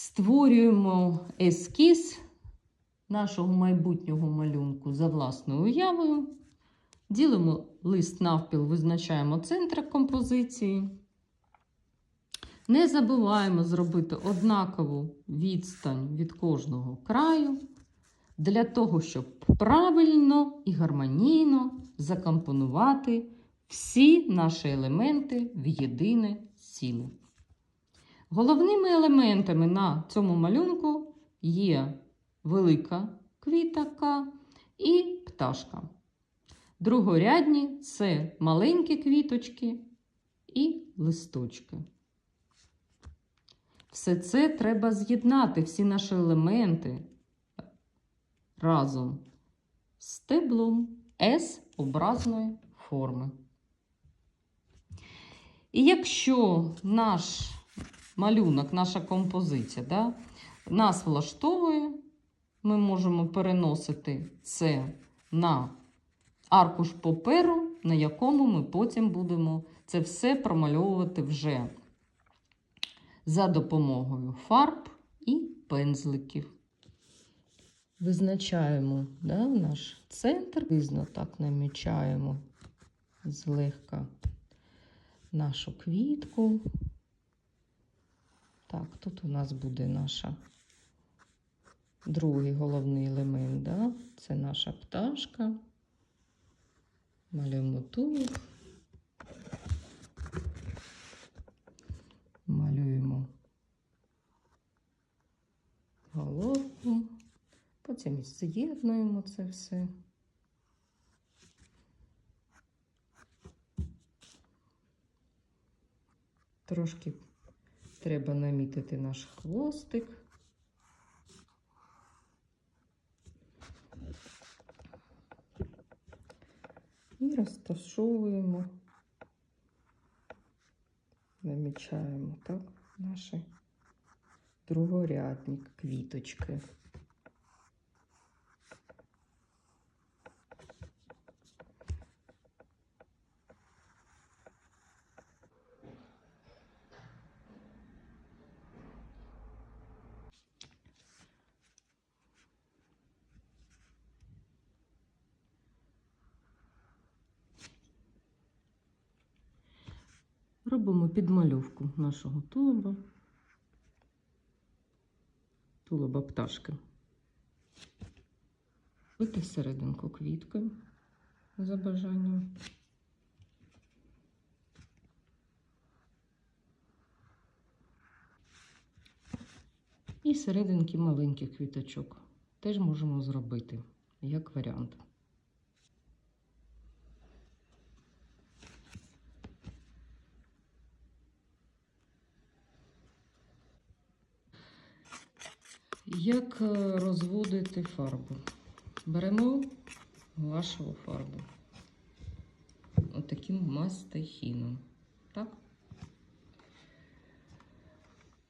Створюємо ескіз нашого майбутнього малюнку за власною уявою. Ділимо лист навпіл, визначаємо центр композиції. Не забуваємо зробити однакову відстань від кожного краю для того, щоб правильно і гармонійно закомпонувати всі наші елементи в єдине ціле. Головними елементами на цьому малюнку є велика квітка і пташка. Другорядні це маленькі квіточки і листочки. Все це треба з'єднати, всі наші елементи разом з стеблом С образної форми. І якщо наш малюнок, наша композиція да, нас влаштовує, ми можемо переносити це на аркуш паперу, на якому ми потім будемо це все промальовувати вже за допомогою фарб і пензликів. Визначаємо да, наш центр, визно так намічаємо злегка нашу квітку. Так, тут у нас буде наша другий головний елемент, да? це наша пташка. Малюємо тулуб. Малюємо головку. Потім з'єднуємо це все. Трошки треба намітити наш хвостик. І розташовуємо, намічаємо так наші другорядні квіточки. Робимо підмальовку нашого тулуба, тулуба пташки. Вити серединку квіткою за бажанням. І серединки маленьких квіточок теж можемо зробити як варіант. Як е, розводити фарбу? Беремо гуашеву фарбу. Отаким мастихіном. Так?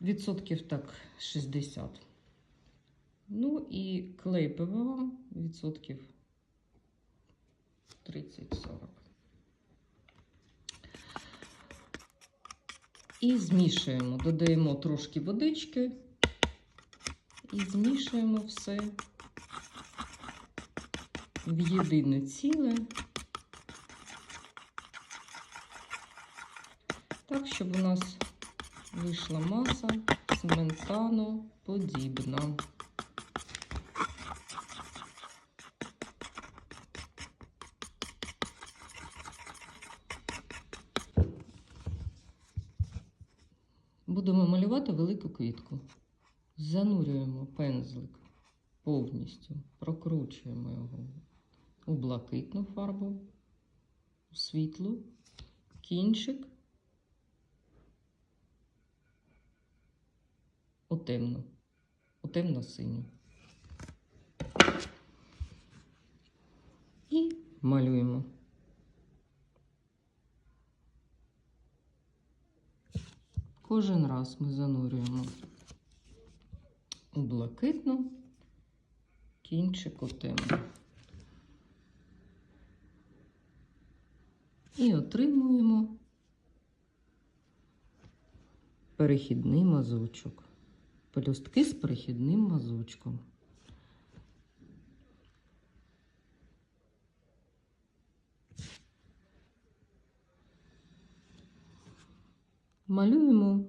Відсотків так 60. Ну і клей ПВА відсотків 30-40. І змішуємо, додаємо трошки водички і змішуємо все в єдине ціле, так, щоб у нас вийшла маса цементано подібна. Будемо малювати велику квітку. Занурюємо пензлик повністю, прокручуємо його у блакитну фарбу, у світлу, кінчик у темну, у темно-синю. І малюємо. Кожен раз ми занурюємо у блакитну, кінчик у. І отримуємо перехідний мазочок. пелюстки з перехідним мазочком. Малюємо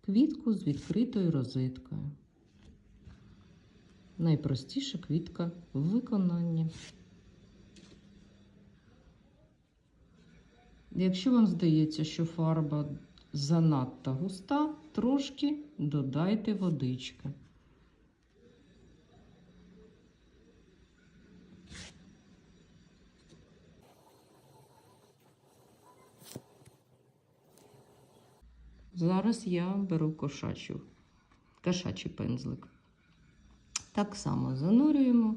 квітку з відкритою розеткою. Найпростіша квітка в виконанні. Якщо вам здається, що фарба занадто густа, трошки додайте водички. Зараз я беру кошачу, кошачий пензлик. Так само занурюємо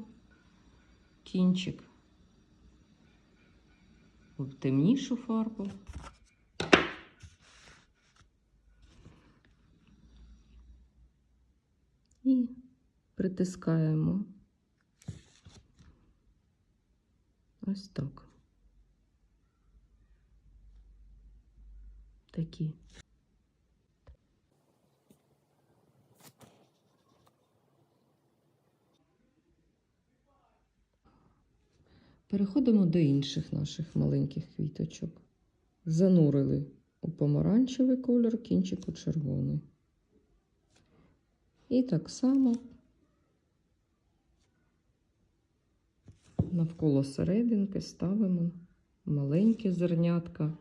кінчик в темнішу фарбу. І притискаємо ось так. Такі. Переходимо до інших наших маленьких квіточок. Занурили у помаранчевий кольор, кінчик у червоний. І так само навколо серединки ставимо маленькі зернятка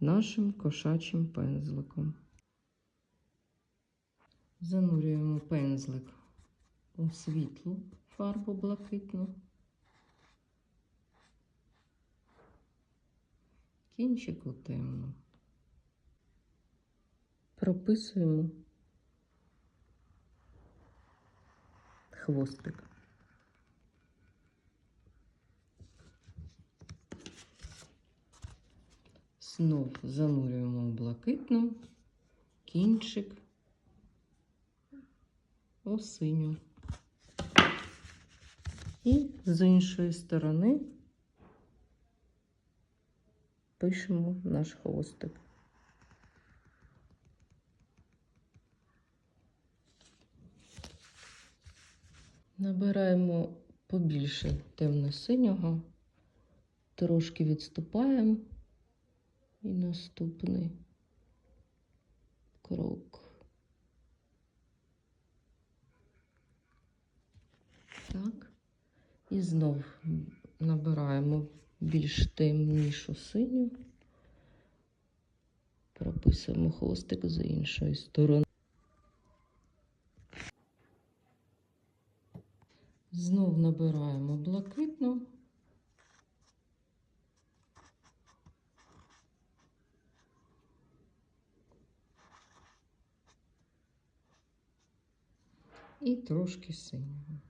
нашим кошачим пензликом. Занурюємо пензлик у світлу фарбу блакитну. Кінчик у темну. Прописуємо хвостик. Знов занурюємо в блакитну, кінчик у синю. І з іншої сторони пишемо наш хвостик. Набираємо побільше темно-синього, трошки відступаємо і наступний крок. Так. І знов набираємо більш темнішу синю, прописуємо хвостик з іншої сторони. Знов набираємо блакитну. І трошки синього.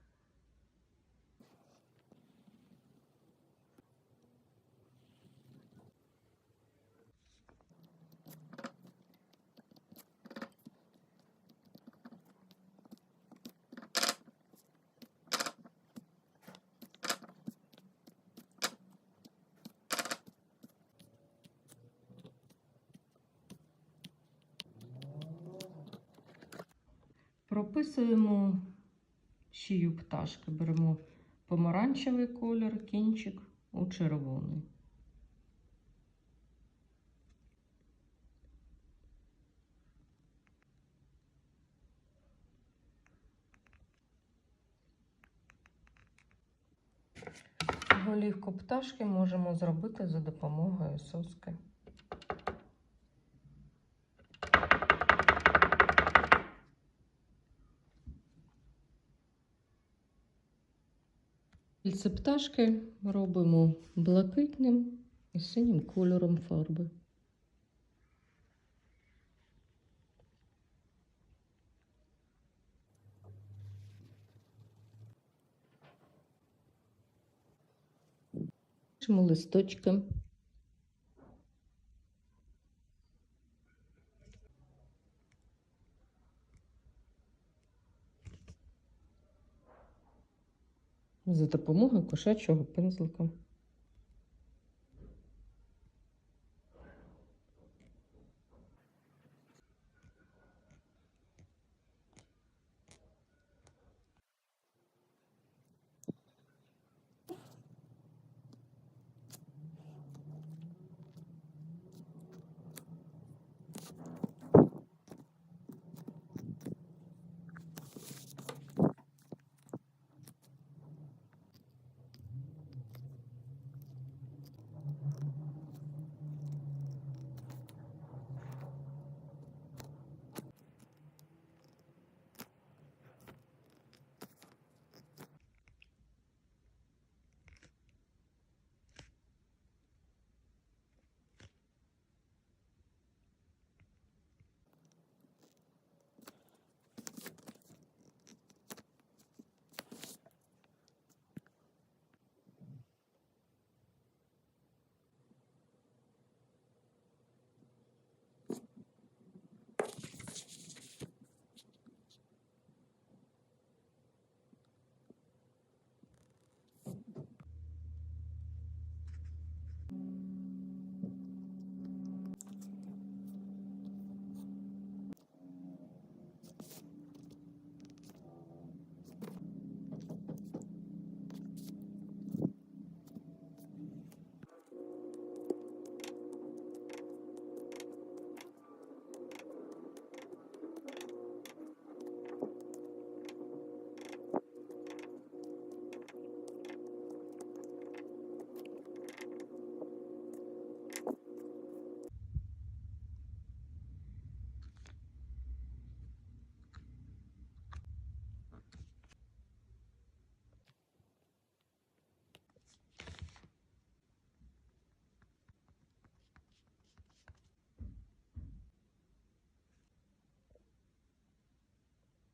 Прописуємо шию пташки. Беремо помаранчевий колір, кінчик у червоний. Голівку пташки можемо зробити за допомогою соски. Кільце пташки робимо блакитним і синім кольором фарби. Пишемо За допомогою кошачого пензлика.